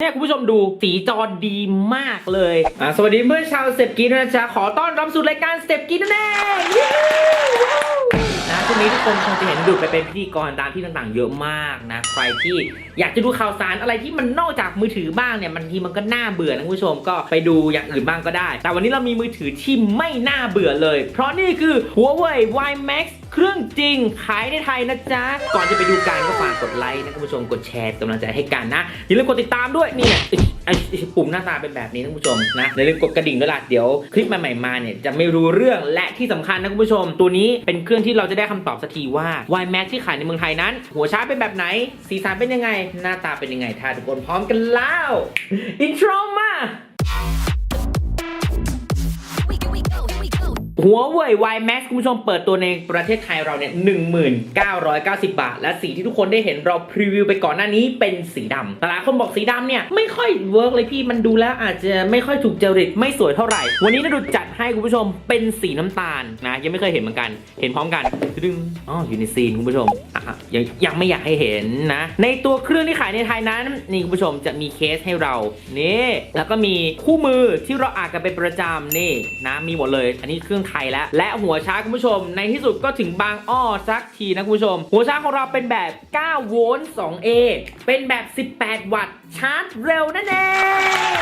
เนี่ยคุณผู้ชมดูสีจอดีมากเลยอ่าสวัสดีเพื่อนชาวสเต็ปกินนะจ๊ะ ขอต้อนรับสู่รายการสเต็ปกินนั่นเองเย้นะช่วงนี้ทุกคนคงจะเห็นดูดไปเป็นพิธีกรตามที่ต่างๆ เยอะมากนะ ใครที่อยากจะดูข่าวสารอะไรที่มันนอกจากมือถือบ้างเนี่ยบางทีมันก็น่าเบื่อนะคุณผู้ชมก็ไปดูอย่างอื่นบ้างก็ได้ แต่วันนี้เรามีมือถือที่ไม่น่าเบื่อเลย เพราะนี่คือ Huawei Y Max เครื่องจริงขายในไทยนะจ๊ะ ก่อนจะไปดูกันก็ฝากกดไลค์นะคุณผู้ชมกดแชร์กำลังใจให้กันนะ อย่าลืมกดติดตามด้วยนี่ไอ้ไอปุ่มหน้าตาเป็นแบบนี้นะคุณผู้ชมนะอย่าลืมกดกระดิ่งด้วยล่ะเดี๋ยวคลิปใหม่ๆมาเนี่ยจะไม่รู้เรื่องและที่สำคัญนะคุณผู้ชม ตัวนี้เป็นเครื่องที่เราจะได้คำตอบสักทีว่า Y Max ที่ขายในเมืองไทยนั้น หัวชาร์จเป็นแบบไหน สีสันเป็นยังไง หน้าตาเป็นยังไงถ้าทุกคนพร้อมกันแล้วอินโทรมา หัวเว่ย Y Max คุณผู้ชมเปิดตัวในประเทศไทยเราเนี่ย1990 บาท และสีที่ทุกคนได้เห็นเราพรีวิวไปก่อนหน้านี้เป็นสีดำแต่หลายคนบอกสีดำเนี่ยไม่ค่อยเวิร์กเลยพี่มันดูแล้วอาจจะไม่ค่อยถูกจริตไม่สวยเท่าไหร่ วันนี้นาดูจัดให้คุณผู้ชมเป็นสีน้ำตาลนะ ยังไม่เคยเห็นเหมือนกัน เห็นพร้อมกันดึงอ๋ออยู่ในซีนคุณผู้ชมอะยังยังไม่อยากให้เห็นนะ ในตัวเครื่องที่ขายในไทยนั้นนี่คุณผู้ชมจะมีเคสให้เรานี่แล้วก็มีคู่มือที่เราอ่านกันเป็นประจำนี่นะมีหมดเลย อันนี้เครื่องไทยแล้ว และหัวชาร์จคุณผู้ชม ในที่สุดก็ถึงบางอ้อสักทีนะคุณผู้ชม หัวชาร์จของเราเป็นแบบ 9 โวลต์ 2A เป็นแบบ 18 วัตต์ชาร์จเร็วนั่นเอ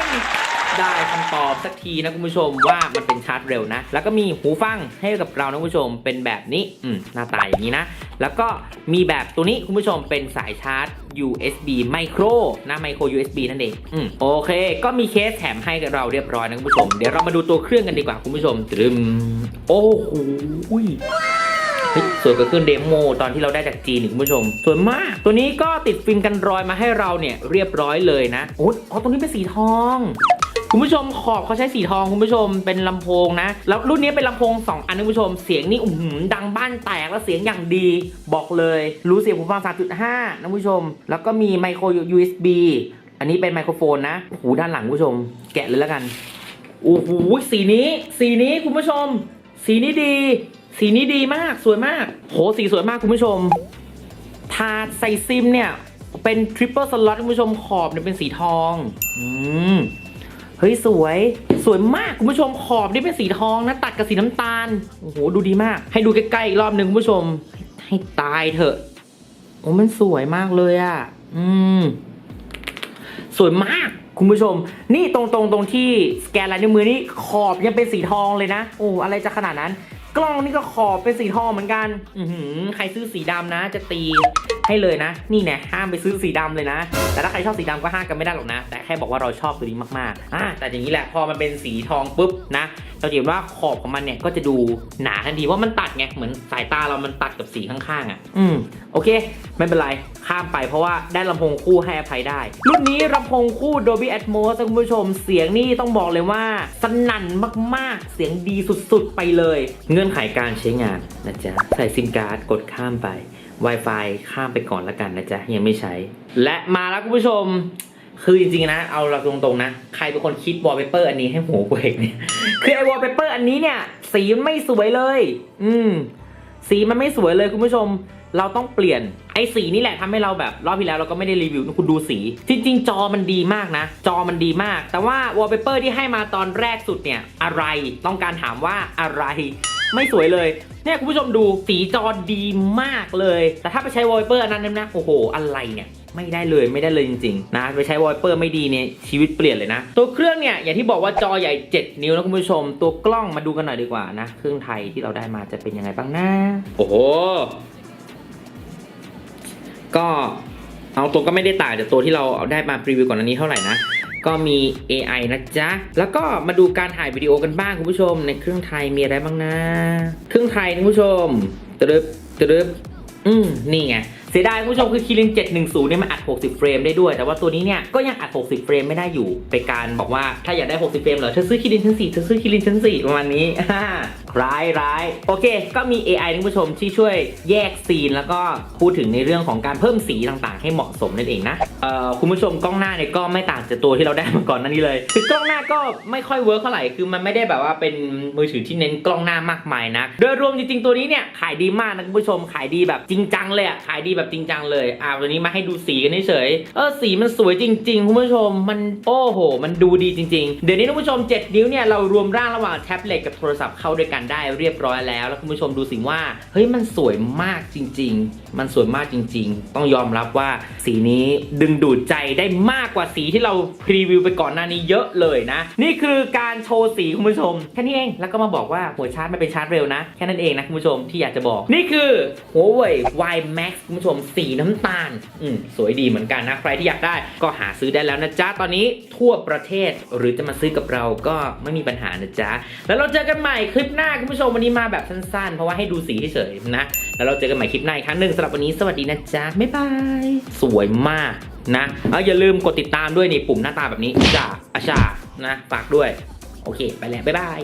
ง ได้คำตอบสักทีนะคุณผู้ชมว่ามันเป็นชาร์จเร็วนะ แล้วก็มีหูฟังให้กับเรานะคุณผู้ชมเป็นแบบนี้อืมหน้าตาอย่างนี้นะ แล้วก็มีแบบตัวนี้คุณผู้ชมเป็นสายชาร์จ USB Micro นะ Micro USB นั่นเองอืมโอเค ก็มีเคสแถมให้กับเราเรียบร้อยนะคุณผู้ชม เดี๋ยวเรามาดูตัวเครื่องกันดีกว่าคุณผู้ชมตรึมโอ้โหสวยกว่าเครื่องเดโมตอนที่เราได้จากจีนคุณผู้ชม สวยมาก ตัวนี้ก็ติดฟิล์มกันรอยมาให้เราเนี่ยเรียบร้อยเลยนะโอ้อ๋อตรงนี้เป็นสีทอง คุณผู้ชมขอบเขาใช้สีทองคุณผู้ชมเป็นลำโพงนะ แล้วรุ่นนี้เป็นลำโพง 2 อันคุณผู้ชม เสียงนี่อื้อหือดังบ้านแตกแล้วเสียงอย่างดีบอกเลย รู้เสียงหูฟัง3.5นะคุณผู้ชม แล้วก็มีไมโคร USB อันนี้เป็นไมโครโฟนนะหูด้านหลังคุณผู้ชม แกะเลยแล้วกันโอ้โหสีนี้สีนี้คุณผู้ชม สีนี้ดี สีนี้ดีมากสวยมากโหสีสวยมากคุณผู้ชมถาดใส่ซิมเนี่ยเป็นทริปเปิลสล็อตคุณผู้ชมขอบเนี่ยเป็นสีทอง อืม เฮ้ยสวยสวยมากคุณผู้ชมขอบนี่เป็นสีทองนะ ตัดกับสีน้ำตาลโอ้โหดูดีมาก ให้ดูใกล้ๆอีกรอบหนึ่งคุณผู้ชม ให้ตายเถอะโอ้มันสวยมากเลยอะ่ะ อืม สวยมากคุณผู้ชม นี่ตรงๆตรงที่สแกนลายนิ้วมือนี่ขอบยังเป็นสีทองเลยนะโอ้อะไรจะขนาดนั้น กล้องนี่ก็ขอบเป็นสีทองเหมือนกันอือหือใครซื้อสีดำนะ จะตีให้เลยนะ นี่แน่ห้ามไปซื้อสีดำเลยนะ แต่ถ้าใครชอบสีดำก็ห้ามกันไม่ได้หรอกนะ แต่แค่บอกว่าเราชอบตัวนี้มากๆอ่าแต่อย่างนี้แหละพอมันเป็นสีทองปุ๊บนะเราจะเห็นว่าขอบของมันเนี่ยก็จะดูหนาทันทีว่ามันตัดไงเหมือนสายตาเรามันตัดกับสีข้างๆอะ อืมโอเค ไม่เป็นไร ข้ามไปเพราะว่าได้ลำโพงคู่ให้อภัยได้ รุ่นนี้ลำโพงคู่ Dolby Atmos นะคุณผู้ชม เสียงนี่ต้องบอกเลยว่า สนั่นมากๆ เสียงดีสุดๆ ไปเลย เงื่อนไขการใช้งานนะจ๊ะ ใส่ซิมการ์ดกดข้ามไป Wi-Fi ข้ามไปก่อนละกันนะจ๊ะ ยังไม่ใช้ และมาแล้วคุณผู้ชม คือจริงๆนะ เอาเราตรงๆนะ ใครเป็นคนคิดวอลเปเปอร์อันนี้ให้หัวเวกเนี่ย คือไอ้วอลเปเปอร์อันนี้เนี่ย สีมันไม่สวยเลย อืม สีมันไม่สวยเลยคุณผู้ชม เราต้องเปลี่ยนไอ้สีนี่แหละทำให้เราแบบรอบที่แล้วเราก็ไม่ได้รีวิวคุณดูสีจริงๆ จอมันดีมากนะ จอมันดีมาก แต่ว่าวอลเปเปอร์ที่ให้มาตอนแรกสุดเนี่ยอะไรต้องการถามว่าอะไร ไม่สวยเลยเนี่ยคุณผู้ชมดูสีจอดีมากเลย แต่ถ้าไปใช้วอลเปเปอร์อันนั้นนะโอ้โหอะไรเนี่ย ไม่ได้เลยไม่ได้เลยจริงๆนะไปใช้วอลเปอร์ไม่ดีเนี่ยชีวิตเปลี่ยนเลยนะ ตัวเครื่องเนี่ยอย่างที่บอกว่าจอใหญ่ 7 นิ้วนะคุณผู้ชม ตัวกล้องมาดูกันหน่อยดีกว่านะ เครื่องไทยที่เราได้มาจะเป็นยังไงบ้างนะ โอ้โห ก็เอาตัวก็ไม่ได้ต่างจากตัวที่เราเอาได้มาพรีวิวก่อนอันนี้เท่าไหร่นะก็มี AI นะจ๊ะ แล้วก็มาดูการถ่ายวิดีโอกันบ้างคุณผู้ชม ในเครื่องไทยมีอะไรบ้างนะ เครื่องไทยคุณผู้ชมตรึบตรึบอืมนี่ไง สียดายคุณผู้ชมคือคีริน710เนี่ยมันอัด 60 เฟรมได้ด้วย แต่ว่าตัวนี้เนี่ยก็ยังอัด 60 เฟรมไม่ได้อยู่เป็นการบอกว่าถ้าอยากได้ 60 เฟรมเหรอเธอซื้อคีรินชั้น4เธอซื้อคีรินชั้น4ประมาณนี้ ร้ายร้ายโอเค ก็มี AI นะคุณผู้ชมที่ช่วยแยกซีน แล้วก็พูดถึงในเรื่องของการเพิ่มสีต่างๆ ให้เหมาะสมนั่นเองนะเอ่อคุณผู้ชมกล้องหน้าเนี่ยก็ไม่ต่างจากตัวที่เราได้มาก่อนนั่นนี้เลยคือกล้องหน้าก็ไม่ค่อยเวิร์กเท่าไหร่คือมันไม่ได้แบบว่าเป็นมือถือที่เน้นกล้องหน้ามากมายนะโดยรวมจริงๆตัวนี้เนี่ยขายดีมากนะคุณผู้ชมขายดีแบบจริงจังเลยอะขายดีแบบจริงจังเลยอ่าวันนี้มาให้ดูสีกันเฉยเออสีมันสวยจริงๆคุณผู้ชมมันโอ้โห มันดูดีจริง ๆ เดี๋ยวนี้คุณผู้ชม 7 นิ้วเนี่ยเรารวมร่างระหว่างแท็บเล็ตกับโทรศัพท์เข้าด้วยกันได้เรียบร้อยแล้ว แล้วคุณผู้ชมดูสิว่าเฮ้ยมันสวยมากจริง ๆ มันสวยมากจริง ๆ ต้องยอมรับว่าสีนี้ดึงดูดใจได้มากกว่าสีที่เราพรีวิวไปก่อนหน้านี้เยอะเลยนะ นี่คือการโชว์สีคุณผู้ชมแค่นี้เองแล้วก็มาบอกว่าหัวชาร์จไม่เป็นชาร์จเร็วนะแค่นั้นเองนะคุณผู้ชมที่อยากจะบอกนี่คือ Huawei Y Max คุณผู้ชมสีน้ำตาลอืมสวยดีเหมือนกันนะใครที่อยากได้ก็หาซื้อได้แล้วนะจ๊ะตอนนี้ทั่วประเทศหรือจะมาซื้อกับเราก็ไม่มีปัญหานะจ๊ะแล้วเราเจอกันใหม่คลิปหน้าคุณผู้ชมวันนี้มาแบบสั้นๆ เพราะว่าให้ดูสีเฉยๆนะ แล้วเราเจอกันใหม่คลิปหน้าอีกครั้งหนึ่งสำหรับวันนี้สวัสดีนะจ๊ะ บ๊ายบาย สวยมากนะเอาอย่าลืมกดติดตามด้วยนี่ปุ่มหน้าตาแบบนี้จ้าอาชานะฝากด้วย โอเค ไปแล้ว บ๊ายบาย